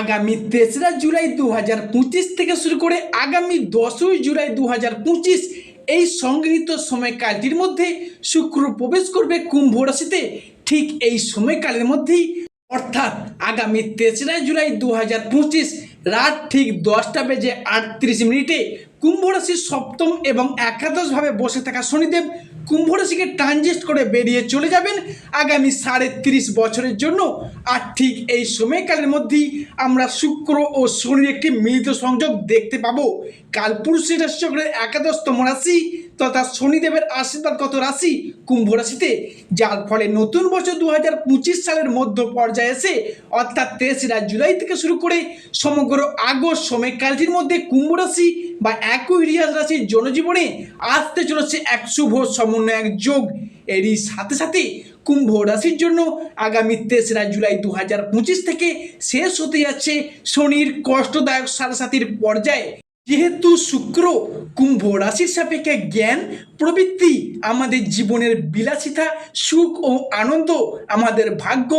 আগামী তেসরা জুলাই দু হাজার পঁচিশ থেকে শুরু করে আগামী দশই জুলাই দু হাজার পঁচিশ এই সংগৃহীত সময়কালটির মধ্যে শুক্র প্রবেশ করবে কুম্ভ রাশিতে। ঠিক এই সময়কালের মধ্যেই, অর্থাৎ আগামী তেসরা জুলাই দু হাজার পঁচিশ রাত ঠিক দশটা বেজে আটত্রিশ মিনিটে কুম্ভ রাশির সপ্তম এবং একাদশভাবে বসে থাকা শনিদেব কুম্ভ রাশিকে ট্রানজিস্ট করে বেরিয়ে চলে যাবেন আগামী সাড়ে তিরিশ বছরের জন্য। আর ঠিক এই সময়কালের মধ্যেই আমরা শুক্র ও শনির একটি মিলিত সংযোগ দেখতে পাবো। কালপুরুষের রাশিচক্রের একাদশতম রাশি তথা শনিদেবের আশীর্বাদগত রাশি? কুম্ভ রাশিতে, যার ফলে নতুন বছর দু হাজার পঁচিশ সালের মধ্য পর্যায়ে এসে, অর্থাৎ তেসরা জুলাই থেকে শুরু করে সমগ্র আগস্ট সময়কালটির মধ্যে কুম্ভ রাশি বা অ্যাকুইরিয়াস রাশির জনজীবনে আসতে চলেছে এক শুভ সমন্বয়ক যোগ। এরই সাথে সাথে কুম্ভ রাশির জন্য আগামী তেসরা জুলাই দু হাজার পঁচিশ থেকে শেষ হতে যাচ্ছে শনির কষ্টদায়ক সারাসাতির পর্যায়ে। যেহেতু শুক্র কুম্ভ রাশির সাপেক্ষে জ্ঞান প্রবৃত্তি আমাদের জীবনের বিলাসিতা, সুখ ও আনন্দ আমাদের ভাগ্য,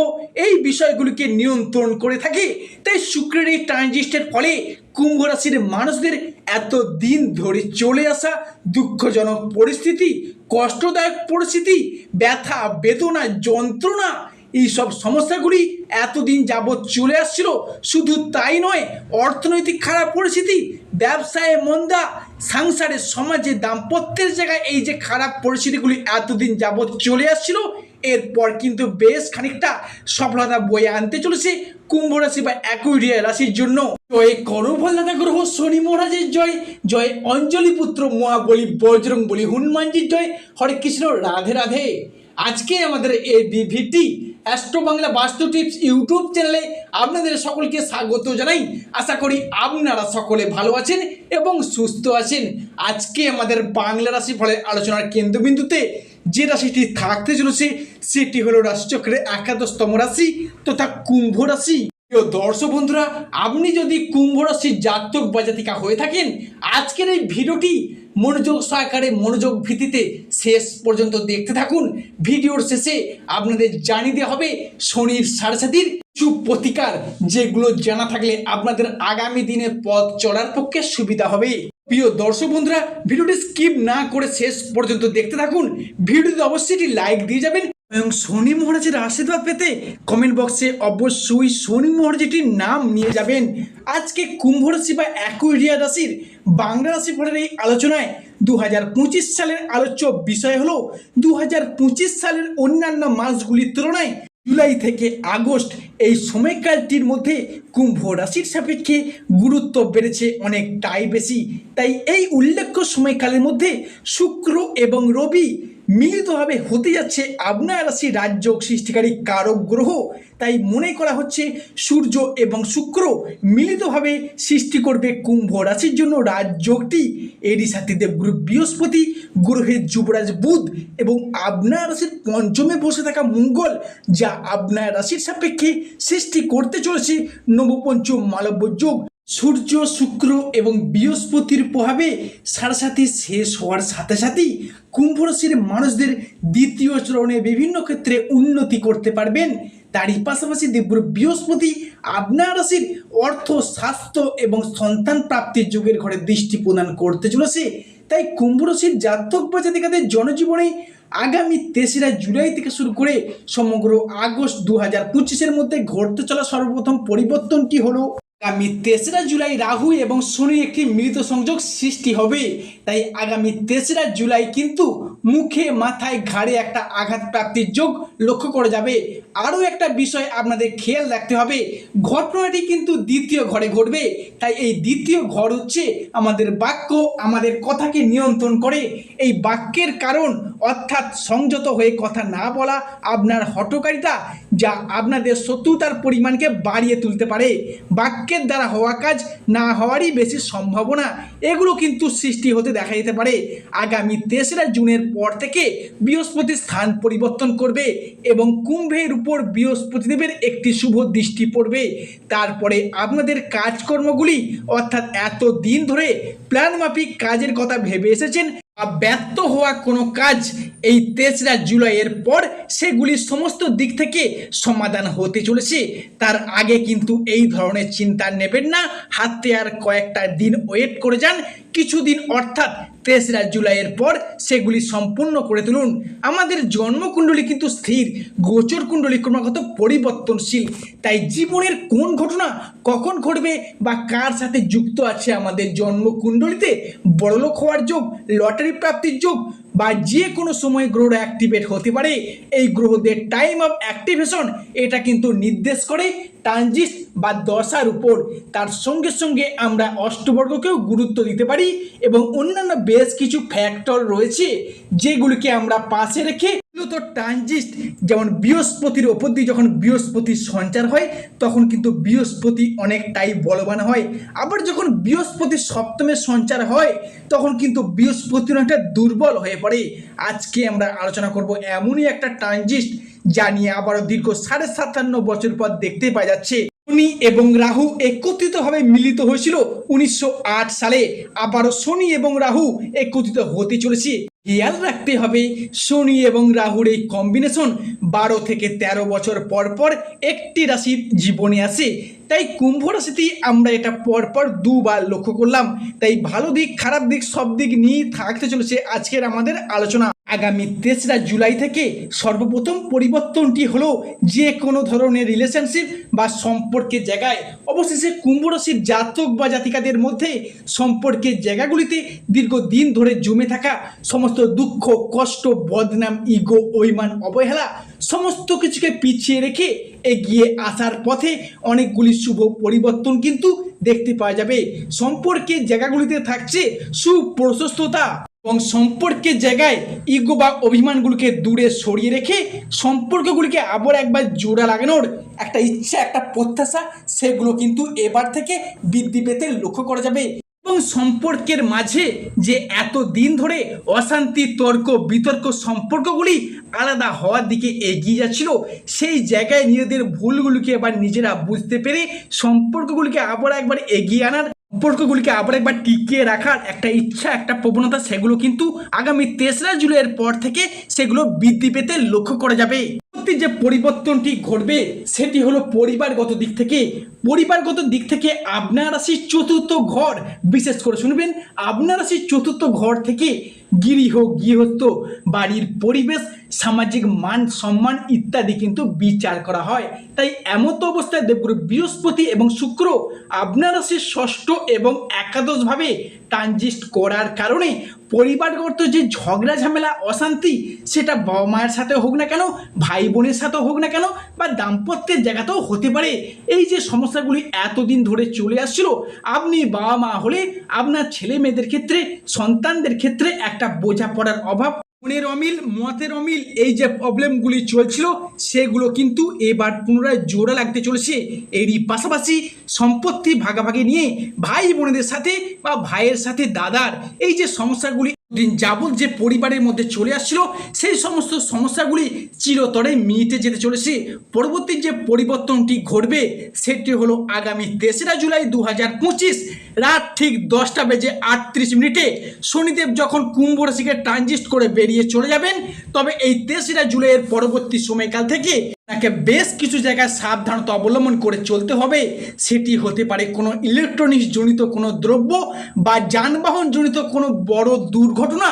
এই বিষয়গুলিকে নিয়ন্ত্রণ করে থাকে। তাই শুক্রের এই ট্রানজিস্টের ফলে কুম্ভ রাশির মানুষদের এত দিন ধরে চলে আসা দুঃখজনক পরিস্থিতি, কষ্টদায়ক পরিস্থিতি, ব্যথা, বেদনা, যন্ত্রণা এই সব সমস্যাগুলি এতদিন যাবৎ চলে আসছিল। শুধু তাই নয়, অর্থনৈতিক খারাপ পরিস্থিতি, ব্যবসায় মন্দা, সংসারে সমাজে দাম্পত্যের জায়গায় এই যে খারাপ পরিস্থিতিগুলি এতদিন যাবৎ চলে আসছিল, এরপর কিন্তু বেশ খানিকটা সফলতা বয়ে আনতে চলেছে কুম্ভ রাশি বা অ্যাকুইরিয়া রাশির জন্য। জয় করফলদাতা গ্রহ, শনি মহারাজের জয়। জয় অঞ্জলি পুত্র, মহাবলী বজরং বলি হনুমানজির জয়। হরে কৃষ্ণ, রাধে রাধে। আজকে আমাদের এই বিভিটি অ্যাস্ট্রো বাংলা বাস্তু টিপস ইউটিউব চ্যানেলে আপনাদের সকলকে স্বাগত জানাই। আশা করি আপনারা সকলে ভালো আছেন এবং সুস্থ আছেন। আজকে আমাদের বাংলা রাশি ফলের আলোচনার কেন্দ্রবিন্দুতে যে রাশিটি থাকতে চলেছে, সেটি হলো রাশিচক্রের একাদশতম রাশি তথা কুম্ভ রাশি। প্রিয় দর্শক বন্ধুরা, আপনি যদি কুম্ভ রাশির জাতক বা জাতিকা হয়ে থাকেন, আজকের এই ভিডিওটি মনোযোগ সহকারে মনোযোগ ভিত্তিতে শেষ পর্যন্ত দেখতে থাকুন। ভিডিওর শেষে আপনাদের জানিয়ে দেওয়া হবে শনির সারসাতির কিছু প্রতিকার যেগুলো জানা থাকলে আপনাদের আগামী দিনে পথ চলার পক্ষে সুবিধা হবে। প্রিয় দর্শক বন্ধুরা, ভিডিওটি স্কিপ না করে শেষ পর্যন্ত দেখতে থাকুন। ভিডিওতে অবশ্যই একটি লাইক দিয়ে যাবেন এবং শনি মহারাজের আশীর্বাদ পেতে কমেন্ট বক্সে অবশ্যই শনি মহারাজটির নাম নিয়ে যাবেন। আজকে কুম্ভ রাশি বা অ্যাকুইরিয়া রাশির বাংলা রাশি ফলের এই আলোচনায় দু হাজার পঁচিশ সালের আলোচ্য বিষয় হলো দু হাজার পঁচিশ সালের অন্যান্য মাসগুলির তুলনায় জুলাই থেকে আগস্ট এই সময়কালটির মধ্যে কুম্ভ রাশির সাপেক্ষে গুরুত্ব বেড়েছে অনেকটাই বেশি। তাই এই উল্লেখ্য সময়কালের মধ্যে শুক্র এবং রবি মিলিতভাবে হতে যাচ্ছে আপনার রাশি রাজ্য সৃষ্টিকারী কারক গ্রহ। তাই মনে করা হচ্ছে সূর্য এবং শুক্র মিলিতভাবে সৃষ্টি করবে কুম্ভ রাশির জন্য রাজযোগটি। এরই সাথে দেবগুরু বৃহস্পতি, গ্রহের যুবরাজ বুধ এবং আপনার রাশির পঞ্চমে বসে থাকা মঙ্গল, যা আপনার রাশির সাপেক্ষে সৃষ্টি করতে চলেছে নবপঞ্চম মালব্য যোগ। সূর্য, শুক্র এবং বৃহস্পতির প্রভাবে সারাসাথী শেষ হওয়ার সাথে সাথেই কুম্ভ রাশির মানুষদের দ্বিতীয় চরণে বিভিন্ন ক্ষেত্রে উন্নতি করতে পারবেন। তারই পাশাপাশি দেবগুরু বৃহস্পতি আপনার রাশির অর্থ, স্বাস্থ্য এবং সন্তান প্রাপ্তির যুগের ঘরে দৃষ্টি প্রদান করতে চলেছে। তাই কুম্ভ রাশির জাতক বা জাতিকাদের জনজীবনে আগামী তেসরা জুলাই থেকে শুরু করে সমগ্র আগস্ট দু হাজার পঁচিশের মধ্যে ঘটতে চলা সর্বপ্রথম পরিবর্তনটি হলো আগামী তেসরা জুলাই রাহু এবং শনি একটি মিলিত সংযোগ সৃষ্টি হবে। তাই আগামী তেসরা জুলাই কিন্তু মুখে মাথায় ঘাড়ে একটা আঘাত প্রাপ্তির যোগ লক্ষ্য করা যাবে। আরও একটা বিষয় আপনাদের খেয়াল রাখতে হবে ঘটনাটি কিন্তু দ্বিতীয় ঘরে ঘটবে। তাই এই দ্বিতীয় ঘর হচ্ছে আমাদের বাক্য, আমাদের কথাকে নিয়ন্ত্রণ করে। এই বাক্যের কারণ অর্থাৎ সংযত হয়ে কথা না বলা আপনার হটকারিতা যা আপনাদের শত্রুতার পরিমাণকে বাড়িয়ে তুলতে পারে। বাক্যের দ্বারা হওয়া কাজ না হওয়ারই বেশি সম্ভাবনা, এগুলো কিন্তু সৃষ্টি হতে দেখা যেতে পারে। আগামী তেসরা জুনের পর থেকে বৃহস্পতি স্থান পরিবর্তন করবে এবং কুম্ভের উপর বৃহস্পতিদেবের একটি শুভ দৃষ্টি পড়বে। তারপরে আপনাদের কাজকর্মগুলি অর্থাৎ এত দিন ধরে প্ল্যান মাফিক কাজের কথা ভেবে এসেছেন বা ব্যর্থ হওয়া কোনো কাজ এই তেসরা জুলাইয়ের পর সেগুলি সমস্ত দিক থেকে সমাধান হতে চলেছে। তার আগে কিন্তু এই ধরনের চিন্তা নেবেন না। হাতে আর কয়েকটা দিন ওয়েট করে যান। কিছুদিন অর্থাৎ তেসরা জুলাইয়ের পর সেগুলি সম্পূর্ণ করে তুলুন। আমাদের জন্মকুণ্ডলী কিন্তু স্থির গোচর কুণ্ডলী ক্রমাগত পরিবর্তনশীল। তাই জীবনের কোন ঘটনা কখন ঘটবে বা কার সাথে যুক্ত আছে আমাদের জন্মকুণ্ডলীতে বড়লোক হওয়ার যোগ লটারি প্রাপ্তির যোগ বা যে কোনো সময় গ্রহটা অ্যাক্টিভেট হতে পারে, এই গ্রহদের টাইম অফ অ্যাক্টিভেশন এটা কিন্তু নির্দেশ করে ট্রানজিট বা দশার উপর। তার সঙ্গে সঙ্গে আমরা অষ্টবর্গকেও গুরুত্ব দিতে পারি এবং অন্যান্য বেশ কিছু ফ্যাক্টর রয়েছে, যেগুলিকে আমরা পাশে রেখে মূলত ট্রানজিস্ট। যেমন বৃহস্পতির ওপর দিয়ে যখন বৃহস্পতির সঞ্চার হয়, তখন কিন্তু বৃহস্পতি অনেকটাই বলবান হয়। আবার যখন বৃহস্পতির সপ্তমের সঞ্চার হয়, তখন কিন্তু বৃহস্পতি অনেকটা দুর্বল হয়ে পড়ে। আজকে আমরা আলোচনা করব এমনই একটা ট্রানজিস্ট, যা নিয়ে আবারও দীর্ঘ সাড়ে সাতান্ন বছর পর দেখতে পাওয়া যাচ্ছে। শনি এবং রাহু একত্রিতভাবে মিলিত হয়েছিল। উনিশশো আট সালে আবারও শনি এবং রাহু একত্রিত হতে চলেছে। খেয়াল রাখতে হবে শনি এবং রাহুর এই কম্বিনেশন বারো থেকে ১৩ বছর পর পর একটি রাশির জীবনে আসে। তাই কুম্ভ রাশিতেই আমরা এটা পরপর দুবার লক্ষ্য করলাম। তাই ভালো দিক, খারাপ দিক সব দিক নিয়েই থাকতে চলেছে আজকের আমাদের আলোচনা। আগামী তেসরা জুলাই থেকে সর্বপ্রথম পরিবর্তনটি হলো যে কোনো ধরনের রিলেশনশিপ বা সম্পর্কের জায়গায় অবশেষে কুম্ভ রাশির জাতক বা জাতিকাদের মধ্যে সম্পর্কের জায়গাগুলিতে দীর্ঘদিন ধরে জমে থাকা সমস্ত দুঃখ, কষ্ট, বদনাম, ইগো, অভিমান, অবহেলা সমস্ত কিছুকে পিছিয়ে রেখে এগিয়ে আসার পথে অনেকগুলি শুভ পরিবর্তন কিন্তু দেখতে পাওয়া যাবে। সম্পর্কের জায়গাগুলিতে থাকছে সুপ্রশস্ততা। এবং সম্পর্কের জায়গায় ইগো বা অভিমানগুলোকে দূরে সরিয়ে রেখে সম্পর্কগুলিকে আবার একবার জোড়া লাগানোর একটা ইচ্ছা, একটা প্রত্যাশা, সেগুলো কিন্তু এবার থেকে বৃদ্ধি পেতে লক্ষ্য করা যাবে। এবং সম্পর্কের মাঝে যে এত দিন ধরে অশান্তি, তর্ক, বিতর্ক সম্পর্কগুলি আলাদা হওয়ার দিকে এগিয়ে যাচ্ছিল, সেই জায়গায় নিজেদের ভুলগুলিকে এবার নিজেরা বুঝতে পেরে সম্পর্কগুলিকে আবার একবার এগিয়ে আনার সম্পর্কগুলিকে আবার একবার টিকিয়ে রাখার একটা ইচ্ছা, একটা প্রবণতা, সেগুলো কিন্তু আগামী তেসরা জুলাইয়ের পর থেকে সেগুলো বৃদ্ধি পেতে লক্ষ্য করা যাবে। যে পরিবর্তনটি ঘটবে, সেটি হলো পরিবারগত দিক থেকে। পরিবারগত দিক থেকে আপনার রাশির চতুর্থ ঘর, বিশেষ করে শুনবেন, আপনার রাশির চতুর্থ ঘর থেকে গৃহ, গৃহস্থ, বাড়ির পরিবেশ সামাজিক মান, সম্মান ইত্যাদি কিন্তু বিচার করা হয়। তাই এমত অবস্থায় দেবগুরু বৃহস্পতি এবং শুক্র আপনার রাশির ষষ্ঠ এবং একাদশভাবে ট্রানজিস্ট করার কারণে পরিবারগত যে ঝগড়া, ঝামেলা, অশান্তি, সেটা বাবা মায়ের সাথে হোক না কেন, ভাই বোনের সাথেও হোক না কেন বা দাম্পত্যের জায়গাতেও হতে পারে। এই যে সমস্যাগুলি এতদিন ধরে চলে আসছিল, আপনি বাবা মা হলে আপনার ছেলে মেয়েদের ক্ষেত্রে, সন্তানদের ক্ষেত্রে একটা বোঝাপড়ার অভাব মনের অমিল, মতের অমিল, এই যে প্রবলেমগুলি চলছিল, সেগুলো কিন্তু এবার পুনরায় জোড়া লাগতে চলেছে। এরই পাশাপাশি সম্পত্তি ভাগাভাগি নিয়ে ভাই বোনেদের সাথে বা ভাইয়ের সাথে দাদার এই যে সমস্যাগুলি দিন যাবৎ যে পরিবারের মধ্যে চলে আসছিল, সেই সমস্ত সমস্যাগুলি চিরতরে মিটে যেতে চলেছে। পরবর্তী যে পরিবর্তনটি ঘটবে, সেটি হলো আগামী তেসরা জুলাই দু হাজার পঁচিশ, রাত ঠিক দশটা বেজে আটত্রিশ মিনিটে শনিদেব যখন কুম্ভ রাশিকে ট্রানজিস্ট করে বেরিয়ে চলে যাবেন, তবে এই তেসরা জুলাইয়ের পরবর্তী সময়কাল থেকে তাকে বেশ কিছু জায়গায় সাবধানতা অবলম্বন করে চলতে হবে। সেটি হতে পারে কোনো ইলেকট্রনিক্স জনিত কোনো দ্রব্য বা যানবাহন জনিত কোনো বড় দুর্ঘটনা।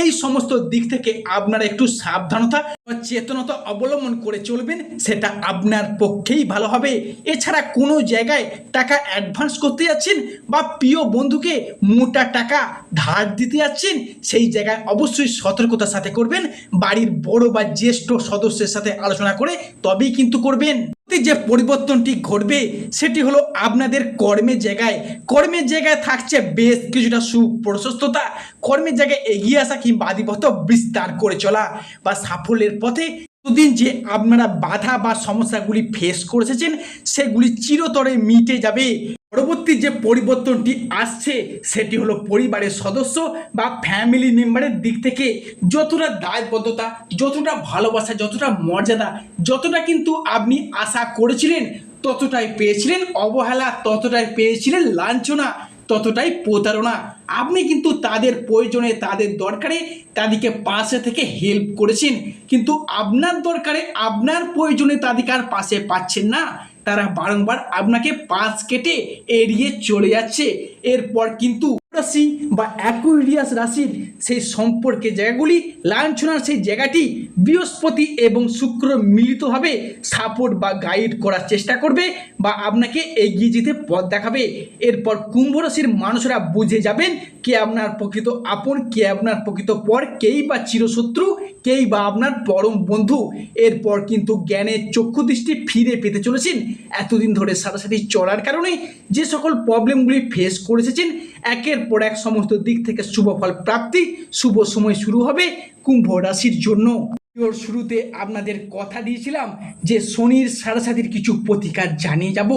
এই সমস্ত দিক থেকে আপনারা একটু সাবধানতা চেতনতা অবলম্বন করে চলবেন, সেটা আপনার পক্ষেই ভালো হবে। এছাড়া কোনো জায়গায় টাকা অ্যাডভান্স করতে যাচ্ছেন বা প্রিয় বন্ধুকে মোটা টাকা ধার দিতে যাচ্ছেন, সেই জায়গায় অবশ্যই সতর্কতার সাথে করবেন। বাড়ির বড় বা জ্যেষ্ঠ সদস্যের সাথে আলোচনা করে তবেই কিন্তু করবেন। যে পরিবর্তনটি ঘটবে, সেটি হলো আপনাদের কর্মের জায়গায়। কর্মের জায়গায় থাকছে বেশ কিছুটা সুপ্রশস্ততা। কর্মের জায়গায় এগিয়ে আসা কিংবা আধিপত্য বিস্তার করে চলা বা সাফল্যের পথে দুদিন যে আপনারা বাধা বা সমস্যাগুলি ফেস করে এসেছেন সেগুলি চিরতরে মিটে যাবে। পরবর্তী যে পরিবর্তনটি আসছে, সেটি হলো পরিবারের সদস্য বা ফ্যামিলি মেম্বারের দিক থেকে যতটা দায়বদ্ধতা, যতটা ভালোবাসা, যতটা মর্যাদা, যতটা কিন্তু আপনি আশা করেছিলেন, ততটাই পেয়েছিলেন। অবহেলা ততটাই পেয়েছিলেন, লাঞ্ছনা ততটাই প্রতারণা। আপনি কিন্তু তাদের প্রয়োজনে, তাদের দরকারে তাদেরকে পাশে থেকে হেল্প করেছেন। কিন্তু আপনার দরকারে, আপনার প্রয়োজনে তাদেরকে আর পাশে পাচ্ছেন না। তারা বারংবার আপনাকে পাশ কেটে এড়িয়ে চলে যাচ্ছে। এরপর কিন্তু রাশি বা অ্যাকুইরিয়াস রাশির সেই সম্পর্কে জায়গাগুলি লাঞ্ছনার সেই জায়গাটি বৃহস্পতি এবং শুক্র মিলিতভাবে সাপোর্ট বা গাইড করার চেষ্টা করবে বা আপনাকে এগিয়ে যেতে পথ দেখাবে। এরপর কুম্ভ রাশির মানুষরা বুঝে যাবেন কে আপনার প্রকৃত আপন, কে আপনার প্রকৃত পর, কেই বা চিরশত্রু, কেই বা আপনার পরম বন্ধু। এরপর কিন্তু জ্ঞানের চক্ষু দৃষ্টি ফিরে পেতে চলেছেন। এতদিন ধরে সাথে চলার কারণে যে সকল প্রবলেমগুলি ফেস করে এসেছেন, একের পর এক সমস্ত দিক থেকে শুভ ফল প্রাপ্তি। শুভ সময় শুরু হবে কুম্ভ রাশির জন্য। ভিডিওর শুরুতে আপনাদের কথা দিয়েছিলাম যে শনির সারাসাতির কিছু প্রতিকার জানিয়ে যাব।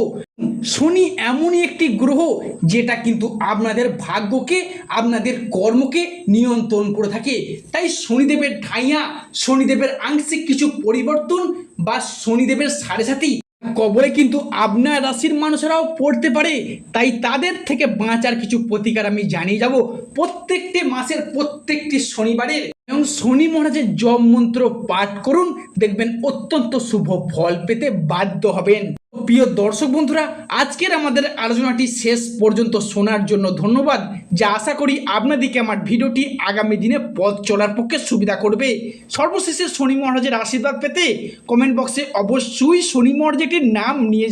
শনি এমনই একটি গ্রহ যেটা কিন্তু আপনাদের ভাগ্যকে, আপনাদের কর্মকে নিয়ন্ত্রণ করে থাকে। তাই শনিদেবের ঠাইয়া শনিদেবের আংশিক কিছু পরিবর্তন বা শনিদেবের সাড়ে সাথী কবলে কিন্তু আপনার রাশির মানুষেরাও পড়তে পারে। তাই তাদের থেকে বাঁচার কিছু প্রতিকার আমি জানিয়ে যাব প্রত্যেকটি মাসের প্রত্যেকটি শনিবারের এবং শনি মহারাজের জপ মন্ত্র পাঠ করুন, দেখবেন অত্যন্ত শুভ ফল পেতে বাধ্য হবেন। প্রিয় দর্শক বন্ধুরা, আজকের আমাদের আলোচনাটি শেষ পর্যন্ত শোনার জন্য ধন্যবাদ, যা আশা করি আপনাদেরকে আমার ভিডিওটি আগামী দিনে পথ চলার পক্ষে সুবিধা করবে। সর্বশেষে শনি মহারাজের আশীর্বাদ পেতে কমেন্ট বক্সে অবশ্যই শনি মহারাজটির নাম নিয়ে